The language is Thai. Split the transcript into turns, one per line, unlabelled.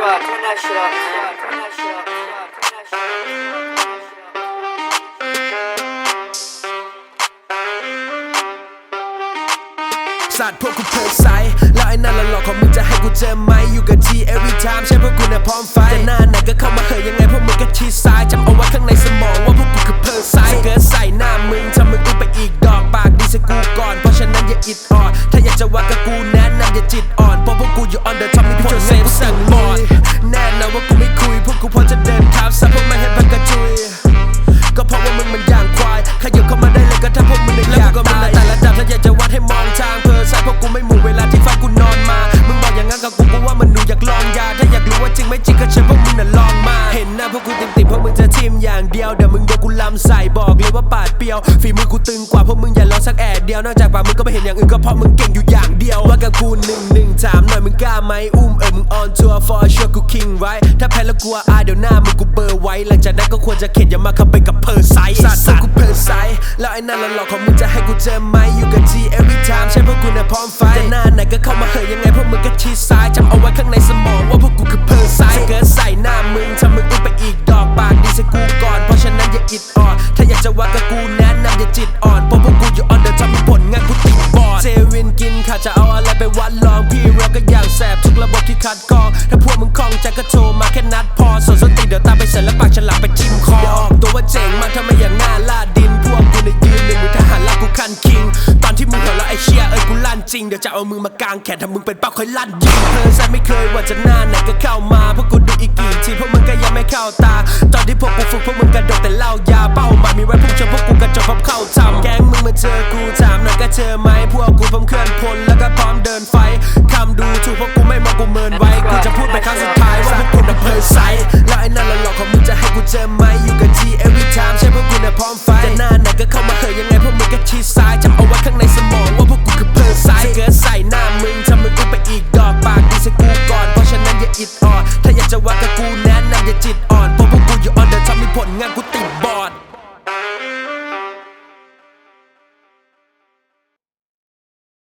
turn that shit up. Turn that shit up, turn that shit up.
สัตว์พวกกูเพลินไซส์แล้วไอ้นั่นละหลอกของมึงจะให้กูเจอไหมอยู่กับ G every time ใช่พวกกูเนี่ยพร้อมไฟแต่หน้าไหนก็เข้ามาเหยยังไงพวกมึงก็ชี้ซ้ายจำเอาไว้ข้างในสมองว่าพวกกูคือเพลินไซส์เกิดใส่หน้ามึงทำมึงอึ้งไปอีกดอกปากดีใส่กูก่อนเพราะฉะนั้นอย่าอิดออดถ้าอยากจะวัดกับกูแนะน อย่าจิตอ่อนเพราะพวกกูอยู่ on the top มีผลเซฟสั่งบอดแน่นอนว่ากูไม่คุย พวกกูพอจะเดินทับซับพวกมันให้พักกระจุย ก็เพราะว่ามึงมันอย่างควายขยับเข้ามาได้เลยก็ถ้าพวกมึงนึกอยากตายแต่ละดับถ้าอยากจะวัดให้มองทางเพอใส่พวกกูไม่หมู่เวลาที่ฟ้ากูนอนมา มึงบอกอย่างงั้นกับกูกูว่ามันหนูอยากลองยา ถ้าอยากรู้ว่าจริงไม่จริงก็เชิญพวกมึงน่ะลองมา เห็นหน้าพวกกูติ่มติ่มๆพวกมึงจะทิมอย่างเดียวเดี๋ยวมึงโดนกูลำใส่บอกเลยว่าปาดเปรียวฝีมือกูตึงกว่าพวกมึงอย่าลองสักแอดเดียวนอกจากปากมึงก็ไม่เห็นอย่างอื่นก็เพราะมึงเก่งอยู่อย่าง เดียวว่ากับกูหนึ่งหนึ่งถามหน่อยมึงกล้าไหมอุ้มเออมึงออนทัวร์ for sure กู king right ถ้าแพ้แล้วกลัวอายเดี๋ยวหน้ามึงกูเบอร์ไว้หลังจากนั้นก็ควรจะเข็ดอย่ามาขับไปกับเพอร์ไซส์สัตว์พวกกูเพอร์ไซส์แล้วไอ้นั่นละหลอกของมึงจะให้กูเจอไหมอยู่กับ G every time ใช่พวกกูเนี่ยพร้อมไฟแต่หน้าไหนก็เข้ามาเหยยังไงพวกมึงก็ชี้ซ้ายจำเอาไว้ข้างในสมองว่าพวกกูคือเพอร์ไซส์เกิดใส่หน้ามึงทำมึงอึ้งไปอีกดอกปากดีใส่กูก่อนเพราะฉะนั้นอย่าอิดออดถ้าอยากจะวัดกับกูแนะนำอย่าจิตอ่อนเพราะพวกกูอยู่ on the top ที่คัดกรองถ้าพวกมึงคล่องใจก็โทรมาแค่นัดพอส่วนสติเดี๋ยวตามไปเสร็จแล้วปากฉลามไปจิ้มคออย่าออกตัวว่าเจ๋งมากถ้าไมอย่างหน้าลาดิน พวกกูในยืนหนึ่งมือทหารลากกูคันคิง ตอนที่มึงหัวเราะไอเชียเอ้ยกูลั่นจริง เดี๋ยวจะเอามือมากางแขนถ้ามึงเป็นเป้าค่อยลั่นยิงเธอใส่ไม่เคยว่าจะหน้าไหนก็เข้ามาพวกกูดูอีกกี่ทีพวกมึงก็ยังไม่เข้าตา ตอนที่พวกกูฝึกพวกมึงกระโดดแต่เล่ายาเป้าหมายมีไว้พุ่งชนพวกกูกระจกพบเข้าทำแก๊งมึงมาเจอกูถามหน่อยก็เจอไหมพวกกูพร้อมเคลื่อนพล เจอไหมอยู่กับที่ every time ใช่พวกคุณน่ะพร้อมไฟจะหน้าไหนก็เข้ามาเคยยังไงพวกมึงก็ชี้ซ้ายจำเอาไว้ข้างในสมองว่าพวกกูคือเพื่อนซ้ายเกิดใส่หน้ามึงทำมึงกูไปอีกดอกปากดีใส่กูก่อนเพราะฉะนั้นอย่าอิดออดถ้าอยากจะว่ากับกูแนะนำอย่าจิตอ่อนเพราะพวกกูอยู่ on the top มีผลงานกู